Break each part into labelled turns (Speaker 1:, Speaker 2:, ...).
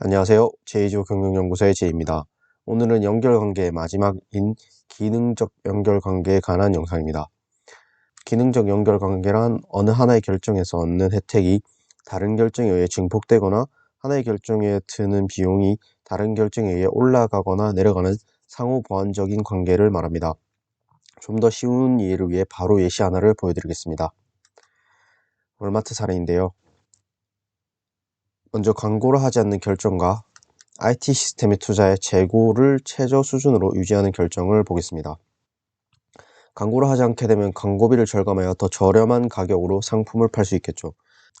Speaker 1: 안녕하세요. 제이조 경영연구소의 제이입니다. 오늘은 연결관계의 마지막인 기능적 연결관계에 관한 영상입니다. 기능적 연결관계란 어느 하나의 결정에서 얻는 혜택이 다른 결정에 의해 증폭되거나 하나의 결정에 드는 비용이 다른 결정에 의해 올라가거나 내려가는 상호 보완적인 관계를 말합니다. 좀 더 쉬운 이해를 위해 바로 예시 하나를 보여드리겠습니다. 월마트 사례인데요. 먼저 광고를 하지 않는 결정과 IT 시스템의 투자의 재고를 최저 수준으로 유지하는 결정을 보겠습니다. 광고를 하지 않게 되면 광고비를 절감하여 더 저렴한 가격으로 상품을 팔 수 있겠죠.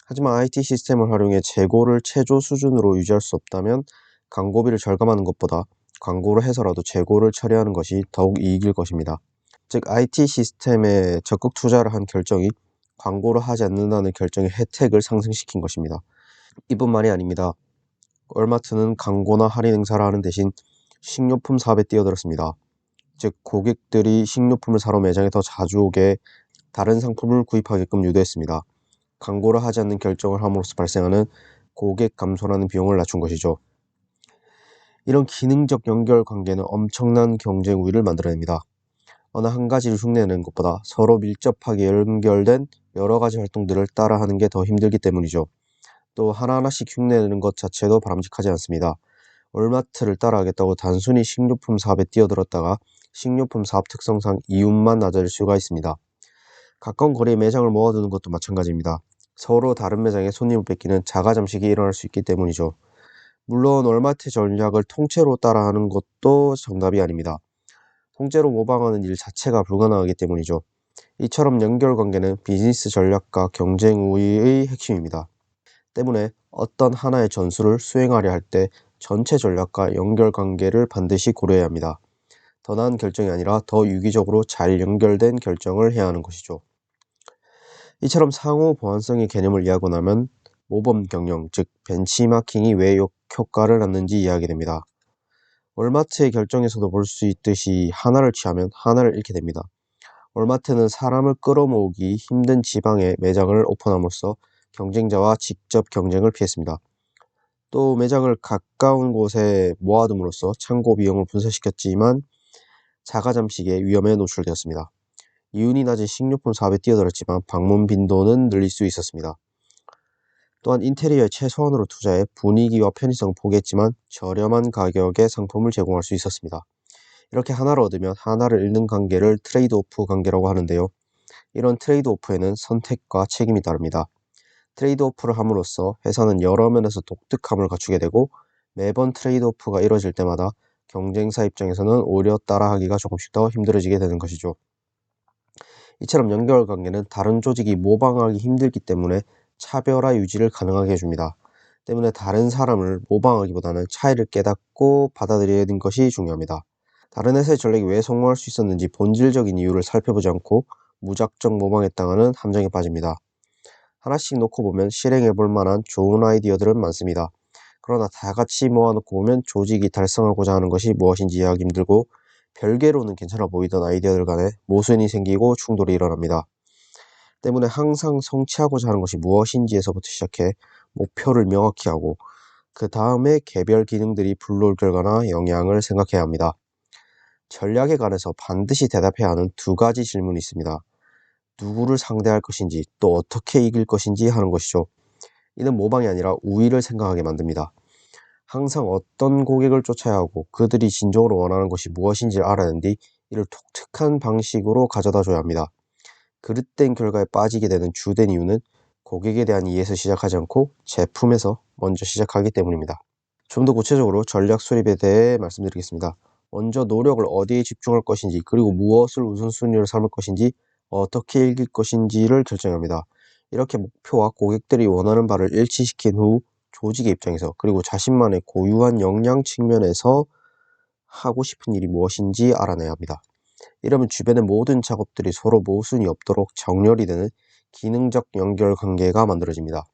Speaker 1: 하지만 IT 시스템을 활용해 재고를 최저 수준으로 유지할 수 없다면 광고비를 절감하는 것보다 광고를 해서라도 재고를 처리하는 것이 더욱 이익일 것입니다. 즉 IT 시스템에 적극 투자를 한 결정이 광고를 하지 않는다는 결정의 혜택을 상승시킨 것입니다. 이뿐만이 아닙니다. 월마트는 광고나 할인 행사를 하는 대신 식료품 사업에 뛰어들었습니다. 즉 고객들이 식료품을 사러 매장에 더 자주 오게 다른 상품을 구입하게끔 유도했습니다. 광고를 하지 않는 결정을 함으로써 발생하는 고객 감소라는 비용을 낮춘 것이죠. 이런 기능적 연결 관계는 엄청난 경쟁 우위를 만들어냅니다. 어느 한 가지를 흉내내는 것보다 서로 밀접하게 연결된 여러 가지 활동들을 따라하는 게 더 힘들기 때문이죠. 또 하나하나씩 흉내내는 것 자체도 바람직하지 않습니다. 월마트를 따라하겠다고 단순히 식료품 사업에 뛰어들었다가 식료품 사업 특성상 이윤만 낮아질 수가 있습니다. 가까운 거리에 매장을 모아두는 것도 마찬가지입니다. 서로 다른 매장에 손님을 뺏기는 자가 잠식이 일어날 수 있기 때문이죠. 물론 월마트 전략을 통째로 따라하는 것도 정답이 아닙니다. 통째로 모방하는 일 자체가 불가능하기 때문이죠. 이처럼 연결 관계는 비즈니스 전략과 경쟁 우위의 핵심입니다. 때문에 어떤 하나의 전술을 수행하려 할 때 전체 전략과 연결관계를 반드시 고려해야 합니다. 더 나은 결정이 아니라 더 유기적으로 잘 연결된 결정을 해야 하는 것이죠. 이처럼 상호 보완성의 개념을 이해하고 나면 모범 경영, 즉 벤치마킹이 왜 효과를 낳는지 이해하게 됩니다. 월마트의 결정에서도 볼 수 있듯이 하나를 취하면 하나를 잃게 됩니다. 월마트는 사람을 끌어모으기 힘든 지방에 매장을 오픈함으로써 경쟁자와 직접 경쟁을 피했습니다. 또 매장을 가까운 곳에 모아둠으로써 창고 비용을 분산시켰지만 자가 잠식의 위험에 노출되었습니다. 이윤이 낮은 식료품 사업에 뛰어들었지만 방문 빈도는 늘릴 수 있었습니다. 또한 인테리어에 최소한으로 투자해 분위기와 편의성을 포기했지만 저렴한 가격에 상품을 제공할 수 있었습니다. 이렇게 하나를 얻으면 하나를 잃는 관계를 트레이드 오프 관계라고 하는데요. 이런 트레이드 오프에는 선택과 책임이 따릅니다. 트레이드오프를 함으로써 회사는 여러 면에서 독특함을 갖추게 되고 매번 트레이드오프가 이뤄질 때마다 경쟁사 입장에서는 오히려 따라하기가 조금씩 더 힘들어지게 되는 것이죠. 이처럼 연결 관계는 다른 조직이 모방하기 힘들기 때문에 차별화 유지를 가능하게 해줍니다. 때문에 다른 사람을 모방하기보다는 차이를 깨닫고 받아들여야 되는 것이 중요합니다. 다른 회사의 전략이 왜 성공할 수 있었는지 본질적인 이유를 살펴보지 않고 무작정 모방했다가는 함정에 빠집니다. 하나씩 놓고 보면 실행해 볼 만한 좋은 아이디어들은 많습니다. 그러나 다 같이 모아놓고 보면 조직이 달성하고자 하는 것이 무엇인지 이해하기 힘들고 별개로는 괜찮아 보이던 아이디어들 간에 모순이 생기고 충돌이 일어납니다. 때문에 항상 성취하고자 하는 것이 무엇인지에서부터 시작해 목표를 명확히 하고 그 다음에 개별 기능들이 불러올 결과나 영향을 생각해야 합니다. 전략에 관해서 반드시 대답해야 하는 두 가지 질문이 있습니다. 누구를 상대할 것인지 또 어떻게 이길 것인지 하는 것이죠. 이는 모방이 아니라 우위를 생각하게 만듭니다. 항상 어떤 고객을 쫓아야 하고 그들이 진정으로 원하는 것이 무엇인지 알아낸 뒤 이를 독특한 방식으로 가져다 줘야 합니다. 그릇된 결과에 빠지게 되는 주된 이유는 고객에 대한 이해에서 시작하지 않고 제품에서 먼저 시작하기 때문입니다. 좀 더 구체적으로 전략 수립에 대해 말씀드리겠습니다. 먼저 노력을 어디에 집중할 것인지 그리고 무엇을 우선순위로 삼을 것인지 어떻게 읽을 것인지를 결정합니다. 이렇게 목표와 고객들이 원하는 바를 일치시킨 후 조직의 입장에서 그리고 자신만의 고유한 역량 측면에서 하고 싶은 일이 무엇인지 알아내야 합니다. 이러면 주변의 모든 작업들이 서로 모순이 없도록 정렬이 되는 기능적 연결 관계가 만들어집니다.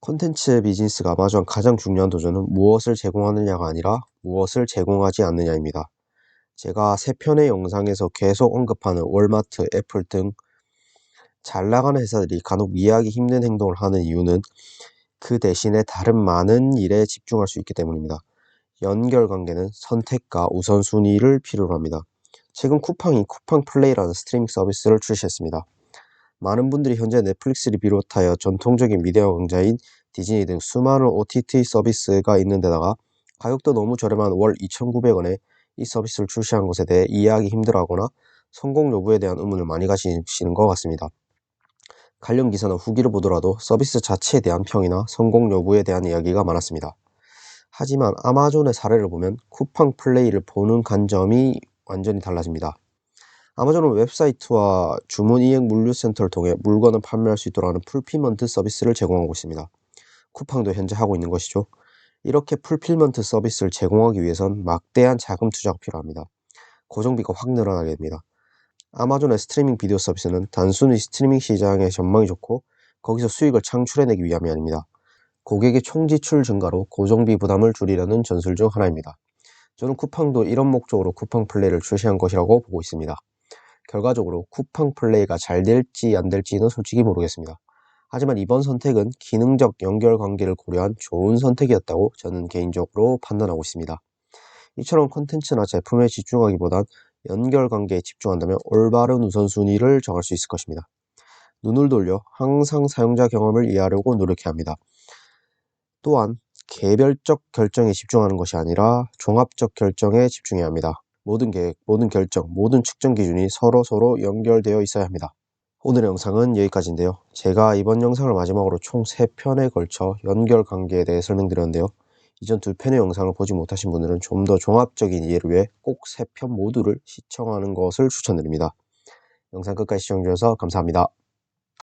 Speaker 1: 콘텐츠 비즈니스가 마주한 가장 중요한 도전은 무엇을 제공하느냐가 아니라 무엇을 제공하지 않느냐입니다. 제가 세 편의 영상에서 계속 언급하는 월마트, 애플 등 잘 나가는 회사들이 간혹 이해하기 힘든 행동을 하는 이유는 그 대신에 다른 많은 일에 집중할 수 있기 때문입니다. 연결 관계는 선택과 우선순위를 필요로 합니다. 최근 쿠팡이 쿠팡 플레이라는 스트리밍 서비스를 출시했습니다. 많은 분들이 현재 넷플릭스를 비롯하여 전통적인 미디어 강자인 디즈니 등 수많은 OTT 서비스가 있는 데다가 가격도 너무 저렴한 월 2,900원에 이 서비스를 출시한 것에 대해 이해하기 힘들어하거나 성공 여부에 대한 의문을 많이 가지시는 것 같습니다. 관련 기사나 후기를 보더라도 서비스 자체에 대한 평이나 성공 여부에 대한 이야기가 많았습니다. 하지만 아마존의 사례를 보면 쿠팡 플레이를 보는 관점이 완전히 달라집니다. 아마존은 웹사이트와 주문 이행 물류센터를 통해 물건을 판매할 수 있도록 하는 풀피먼트 서비스를 제공하고 있습니다. 쿠팡도 현재 하고 있는 것이죠. 이렇게 풀필먼트 서비스를 제공하기 위해선 막대한 자금 투자가 필요합니다. 고정비가 확 늘어나게 됩니다. 아마존의 스트리밍 비디오 서비스는 단순히 스트리밍 시장의 전망이 좋고 거기서 수익을 창출해내기 위함이 아닙니다. 고객의 총 지출 증가로 고정비 부담을 줄이려는 전술 중 하나입니다. 저는 쿠팡도 이런 목적으로 쿠팡 플레이를 출시한 것이라고 보고 있습니다. 결과적으로 쿠팡 플레이가 잘 될지 안 될지는 솔직히 모르겠습니다. 하지만 이번 선택은 기능적 연결 관계를 고려한 좋은 선택이었다고 저는 개인적으로 판단하고 있습니다. 이처럼 콘텐츠나 제품에 집중하기보단 연결 관계에 집중한다면 올바른 우선순위를 정할 수 있을 것입니다. 눈을 돌려 항상 사용자 경험을 이해하려고 노력해야 합니다. 또한 개별적 결정에 집중하는 것이 아니라 종합적 결정에 집중해야 합니다. 모든 계획, 모든 결정, 모든 측정 기준이 서로 서로 연결되어 있어야 합니다. 오늘의 영상은 여기까지인데요. 제가 이번 영상을 마지막으로 총 3편에 걸쳐 연결 관계에 대해 설명드렸는데요. 이전 두 편의 영상을 보지 못하신 분들은 좀 더 종합적인 이해를 위해 꼭세편 모두를 시청하는 것을 추천드립니다. 영상 끝까지 시청해주셔서 감사합니다.